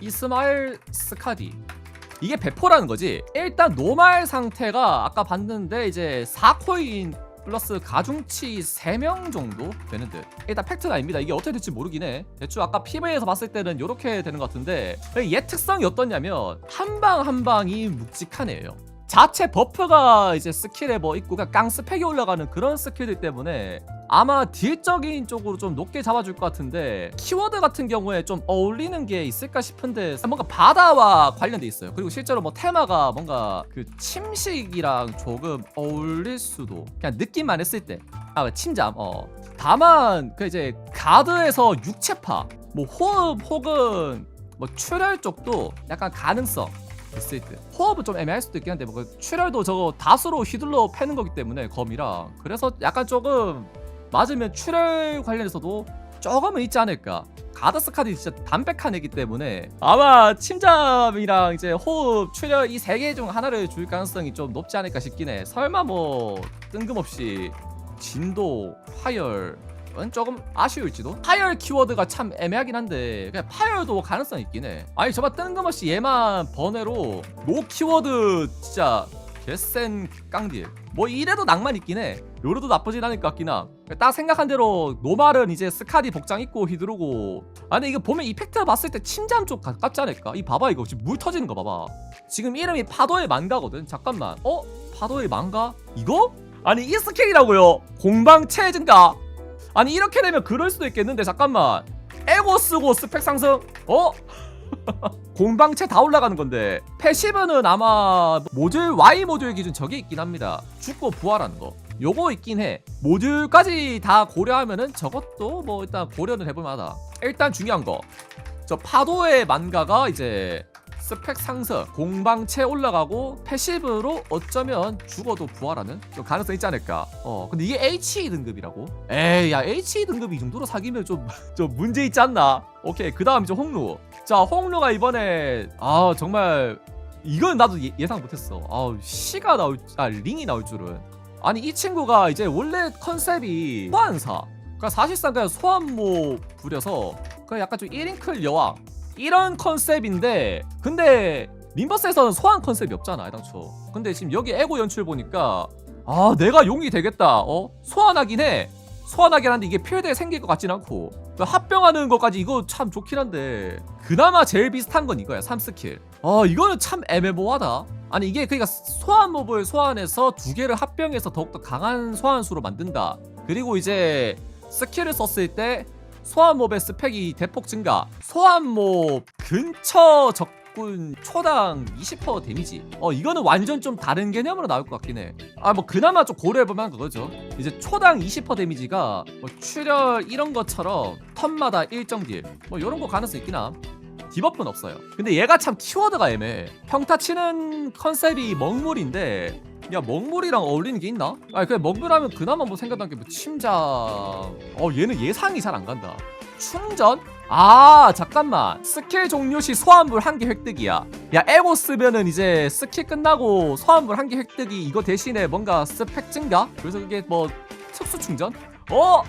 이스마일 스카디. 이게 배포라는 거지. 일단 노말 상태가 아까 봤는데 이제 4코인 플러스 가중치 3명 정도 되는 듯. 일단 팩트는 아닙니다. 이게 어떻게 될지 모르긴 해. 대충 아까 PV에서 봤을 때는 이렇게 되는 것 같은데. 얘 특성이 어떠냐면 한 방 한 방이 묵직하네요 자체 버프가 이제 스킬에 뭐 있고 그냥 깡 스펙이 올라가는 그런 스킬들 때문에 아마 딜적인 쪽으로 좀 높게 잡아줄 것 같은데 키워드 같은 경우에 좀 어울리는 게 있을까 싶은데 뭔가 바다와 관련돼 있어요. 그리고 실제로 뭐 테마가 뭔가 그 침식이랑 조금 어울릴 수도 그냥 느낌만 했을 때. 아 침잠. 어. 다만 그 이제 가드에서 육체파 뭐 호흡 혹은 뭐 출혈 쪽도 약간 가능성 있을 듯. 호흡은 좀 애매할 수도 있긴 한데 뭐그 출혈도 저거 다수로 휘둘러 패는 거기 때문에 검이랑 그래서 약간 조금 맞으면 출혈 관련해서도 조금은 있지 않을까. 가드스 카드 진짜 담백한 애기 때문에 아마 침잠이랑 이제 호흡, 출혈 이 세 개 중 하나를 줄 가능성이 좀 높지 않을까 싶긴 해. 설마 뭐 뜬금없이 진도, 파열 은 조금 아쉬울지도. 파열 키워드가 참 애매하긴 한데 그냥 파열도 가능성 있긴 해. 아니 저만 뜬금없이 얘만 번외로 노 키워드 진짜 개센 깡딜. 뭐 이래도 낭만 있긴 해. 요래도 나쁘진 않을 것 같긴 하딱 생각한 대로 노말은 이제 스카디 복장 입고 휘두르고. 아니 이거 보면 이펙트 봤을 때 침잠 쪽 가깝지 않을까? 이 봐봐 이거. 지금 물 터지는 거 봐봐. 지금 이름이 파도의 망가거든. 잠깐만. 어? 파도의 망가? 이거? 아니 이 스킬이라고요. 공방 체 증가 아니 이렇게 되면 그럴 수도 있겠는데 잠깐만. 에고 쓰고 스펙 상승? 어? 공방체 다 올라가는 건데 패시브는 아마 모듈 Y 모듈 기준 저게 있긴 합니다. 죽고 부활하는 거. 요거 있긴 해. 모듈까지 다 고려하면은 저것도 뭐 일단 고려는 해볼만하다. 일단 중요한 거. 저 파도의 만가가 이제 스펙 상승, 공방체 올라가고 패시브로 어쩌면 죽어도 부활하는 좀 가능성 있지 않을까. 어, 근데 이게 HE 등급이라고? 에이, 야 HE 등급이 이 정도로 사기면 좀 좀 문제 있지 않나? 오케이, 그 다음 이제 홍루. 자, 홍루가 이번에 아 정말 이건 나도 예, 상 못했어. 아, 시가 나올, 아 링이 나올 줄은. 아니 이 친구가 이제 원래 컨셉이 소환사. 그러니까 사실상 그냥 소환모 부려서 그냥 약간 좀 1인클 여왕 이런 컨셉인데 근데 림버스에서는 소환 컨셉이 없잖아 애당초. 근데 지금 여기 에고 연출 보니까 아 내가 용이 되겠다. 어? 소환하긴 해. 소환하긴 한데 이게 필드에 생길 것 같진 않고. 그 합병하는 것까지 이거 참 좋긴 한데 그나마 제일 비슷한 건 이거야 3스킬. 아 이거는 참 애매모호하다. 아니 이게 그러니까 소환 몹을 소환해서 두 개를 합병해서 더욱더 강한 소환수로 만든다. 그리고 이제 스킬을 썼을 때 소환몹의 스펙이 대폭 증가. 소환몹 근처 적군 초당 20% 데미지. 어 이거는 완전 좀 다른 개념으로 나올 것 같긴 해아 뭐 그나마 좀 고려해보면 그거죠. 이제 초당 20% 데미지가 뭐 출혈 이런 것처럼 턴마다 일정 딜뭐 이런 거 가능성 있긴 함. 디버프는 없어요. 근데 얘가 참 키워드가 애매해. 평타 치는 컨셉이 먹물인데 야 먹물이랑 어울리는 게 있나? 아니 그냥 먹물하면 그나마 뭐 생각난 게 뭐 침장 어 얘는 예상이 잘 안 간다 충전? 아 잠깐만 스킬 종료 시 소환물 한개 획득이야 야 에고 쓰면은 이제 스킬 끝나고 소환물 한개 획득이 이거 대신에 뭔가 스펙 증가? 그래서 그게 뭐 특수 충전? 어?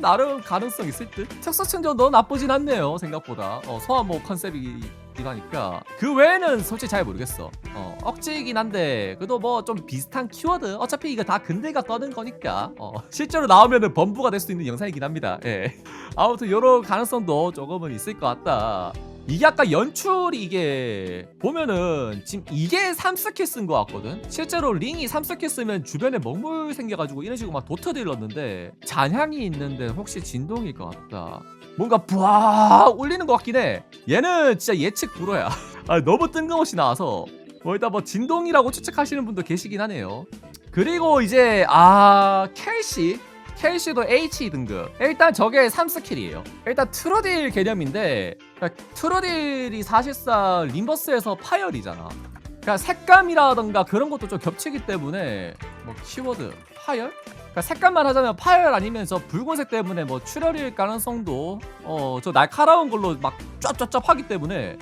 나름 가능성 있을 듯 특수 충전도 나쁘진 않네요 생각보다 어, 소환모 컨셉이 하니까 그 외에는 솔직히 잘 모르겠어. 어, 억지이긴 한데 그래도 뭐 좀 비슷한 키워드? 어차피 이거 다 근대가 떠는 거니까. 어, 실제로 나오면은 범부가 될수 있는 영상이긴 합니다. 예. 아무튼 이런 가능성도 조금은 있을 것 같다. 이게 아까 연출이 이게 보면은 지금 이게 3스킬 쓴거 같거든? 실제로 링이 3스킬 쓰면 주변에 먹물 생겨가지고 이런 식으로 막 도트를 넣는데 잔향이 있는데 혹시 진동일 것 같다 뭔가 부아 울리는 것 같긴 해. 얘는 진짜 예측 불허야. 아, 너무 뜬금없이 나와서. 뭐 일단 뭐 진동이라고 추측하시는 분도 계시긴 하네요. 그리고 이제 아 켈시. 켈시도 H 등급. 일단 저게 3스킬이에요. 일단 트로딜 개념인데 그러니까 트로딜이 사실상 림버스에서 파열이잖아. 그러니까 색감이라던가 그런 것도 좀 겹치기 때문에 뭐 키워드 파열? 그러니까 색감만 하자면 파열 아니면서 붉은색 때문에 뭐 출혈일 가능성도 어 저 날카로운 걸로 막 쫙쫙쫙 하기 때문에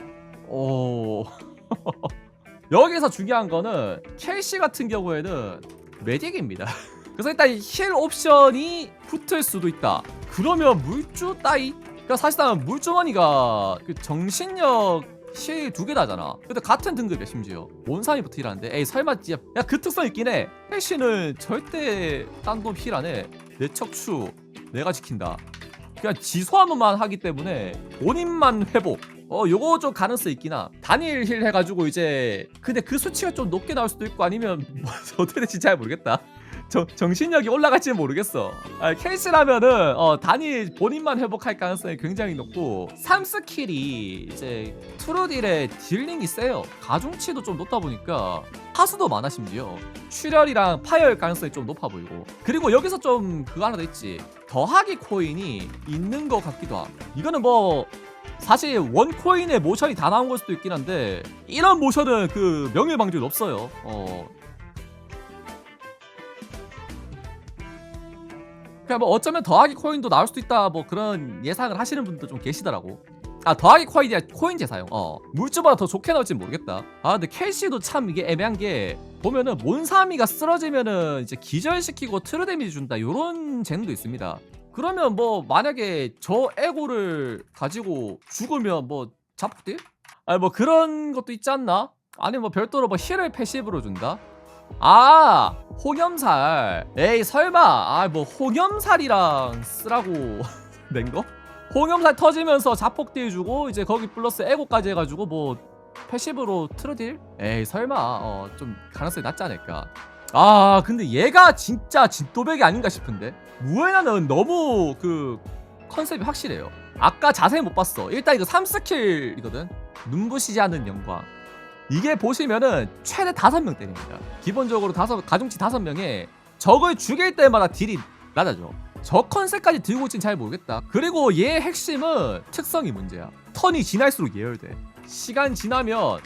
어 여기서 중요한 거는 켈시 같은 경우에는 메딕입니다. 그래서 일단 힐 옵션이 붙을 수도 있다. 그러면 물주 따위? 그러니까 사실상 물주머니가 그 정신력 실두개 다잖아. 근데 같은 등급이야 심지어. 붙어 힐하는데? 에이 설마 진짜. 야그 특성 있긴 해. 해시는 절대 딴돈 힐 안해. 내 척추 내가 지킨다. 그냥 지소함만 하기 때문에 본인만 회복. 어 요거 좀 가능성 있긴 함 단일 힐 해가지고 이제 근데 그 수치가 좀 높게 나올 수도 있고 아니면 뭐 어떻게 될지 잘 모르겠다 정, 정신력이 올라갈지는 모르겠어. 아, 케이스라면은 어, 단일 본인만 회복할 가능성이 굉장히 높고 3스킬이 이제 트루딜의 딜링이 세요. 가중치도 좀 높다 보니까 하수도 많아 심지어. 출혈이랑 파열 가능성이 좀 높아 보이고. 그리고 여기서 좀 그거 하나 더 있지. 더하기 코인이 있는 것 같기도 함 이거는 뭐 사실 원 코인의 모션이 다 나온 걸 수도 있긴 한데 이런 모션은 그 명예방주는 없어요. 어 그냥 뭐 어쩌면 더하기 코인도 나올 수도 있다 뭐 그런 예상을 하시는 분도 좀 계시더라고. 아 더하기 코인이 아니라 코인 재사용. 어. 물주보다 더 좋게 나올지 모르겠다. 아 근데 켈시도 참 이게 애매한 게 보면은 몬사미가 쓰러지면은 이제 기절시키고 트루 데미지 준다. 요런 재능도 있습니다. 그러면 뭐 만약에 저 에고를 가지고 죽으면 뭐 잡딜? 아니 뭐 그런 것도 있지 않나? 아니 뭐 별도로 뭐 힐을 패시브로 준다? 아 홍염살. 에이 설마. 아 뭐 홍염살이랑 쓰라고 낸 거? 홍염살 터지면서 자폭 딜 주고 이제 거기 플러스 에고까지 해가지고 뭐 패시브로 트루딜? 에이 설마. 어 좀 가능성이 낮지 않을까. 아 근데 얘가 진짜 진또백이 아닌가 싶은데? 무에나는 너무 그 컨셉이 확실해요. 아까 자세히 못 봤어. 일단 이거 3스킬이거든. 눈부시지 않는 영광 이게 보시면은 최대 다섯 명 때립니다. 기본적으로 다섯 가중치 다섯 명에 적을 죽일 때마다 딜이 낮아져. 저 컨셉까지 들고 있진 잘 모르겠다. 그리고 얘의 핵심은 특성이 문제야. 턴이 지날수록 예열돼. 시간 지나면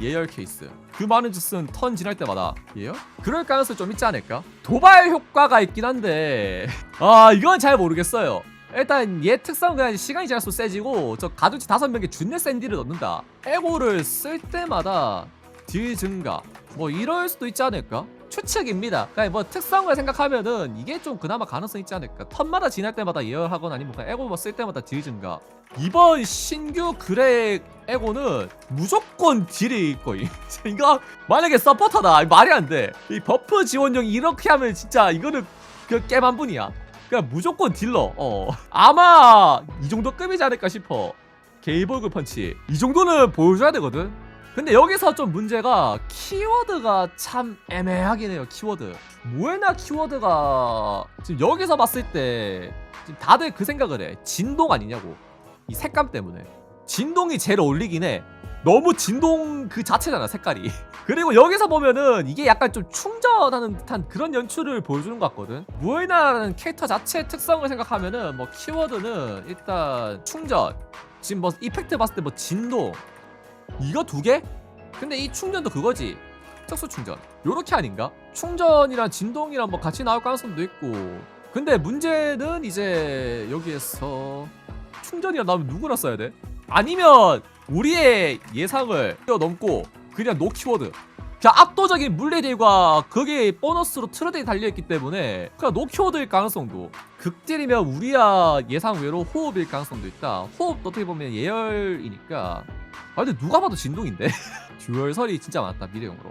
예열 케이스. 그 많은 짓은 턴 지날 때마다 예열? 그럴 가능성이 좀 있지 않을까? 도발 효과가 있긴 한데 아 이건 잘 모르겠어요. 일단 얘 특성은 그냥 시간이 지날수록 세지고 저 가중치 다섯 명에 준내 샌디를 넣는다. 에고를 쓸 때마다 딜 증가. 뭐 이럴 수도 있지 않을까? 추측입니다. 그냥 뭐 특성을 생각하면은 이게 좀 그나마 가능성 있지 않을까? 턴마다 지날 때마다 예열하거나 아니면 에고 뭐쓸 때마다 딜 증가. 이번 신규 그렉 에고는 무조건 딜이 거의. 이거 만약에 서포터다. 말이 안 돼 이 버프 지원용이 이렇게 하면 진짜 이거는 그 깨만 분이야 그냥 무조건 딜러. 어. 아마 이 정도 급이지 않을까 싶어. 게이볼그 펀치. 이 정도는 보여줘야 되거든. 근데 여기서 좀 문제가 키워드가 참 애매하긴 해요. 키워드. 무에나 키워드가 지금 여기서 봤을 때 지금 다들 그 생각을 해. 진동 아니냐고. 이 색감 때문에. 진동이 제일 어울리긴 해. 너무 진동 그 자체잖아 색깔이 그리고 여기서 보면은 이게 약간 좀 충전하는 듯한 그런 연출을 보여주는 것 같거든 무에나라는 캐릭터 자체의 특성을 생각하면은 뭐 키워드는 일단 충전 지금 뭐 이펙트 봤을 때 뭐 진동 이거 두 개? 근데 이 충전도 그거지 특수 충전 요렇게 아닌가? 충전이랑 진동이랑 뭐 같이 나올 가능성도 있고 근데 문제는 이제 여기에서 충전이랑 나오면 누구나 써야 돼? 아니면 우리의 예상을 뛰어넘고 그냥 노 키워드. 그냥 압도적인 물리딜과 그게 보너스로 트레드에 달려있기 때문에 그냥 노 키워드일 가능성도 극딜이면 우리야 예상 외로 호흡일 가능성도 있다. 호흡도 어떻게 보면 예열이니까. 아 근데 누가 봐도 진동인데? 듀얼설이 진짜 많다 미래용으로.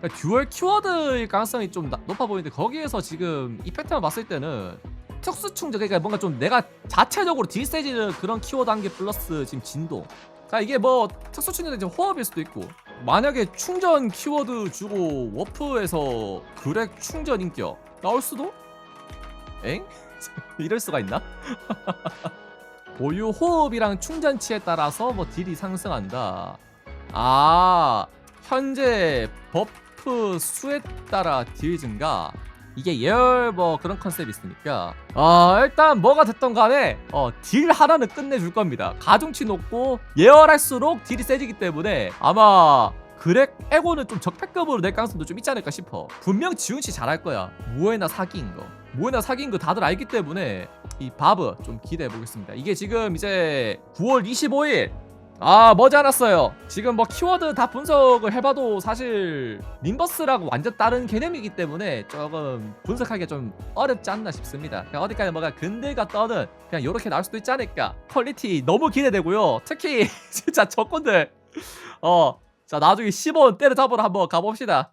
그러니까 듀얼 키워드일 가능성이 좀 나- 높아 보이는데 거기에서 지금 이펙트만 봤을 때는 특수 충전 그러니까 뭔가 좀 내가 자체적으로 딜 세지는 그런 키워드 한 개 플러스 지금 진동 그러니까 이게 뭐 특수 충전이 지금 호흡일 수도 있고 만약에 충전 키워드 주고 워프에서 그렉 충전 인격 나올 수도? 엥? 이럴 수가 있나? 보유 호흡이랑 충전치에 따라서 뭐 딜이 상승한다 아 현재 버프 수에 따라 딜 증가 이게 예열 뭐 그런 컨셉이 있으니까 아 일단 뭐가 됐던 간에 어 딜 하나는 끝내줄 겁니다. 가중치 높고 예열할수록 딜이 세지기 때문에 아마 그렉 에고는 좀 적패급으로 낼 가능성도 좀 있지 않을까 싶어. 분명 지훈씨 잘할 거야. 무에나 사기인 거. 무에나 사기인 거 다들 알기 때문에 이 바브 좀 기대해 보겠습니다. 이게 지금 이제 9월 25일 아 머지않았어요. 지금 뭐 키워드 다 분석을 해봐도 사실 림버스라고 완전 다른 개념이기 때문에 조금 분석하기가 좀 어렵지 않나 싶습니다. 그냥 어디까지 뭐가 근들과 떠는 그냥 이렇게 나올 수도 있지 않을까. 퀄리티 너무 기대되고요. 특히 진짜 적군들. 어, 자 나중에 10원 때려잡으러 한번 가봅시다.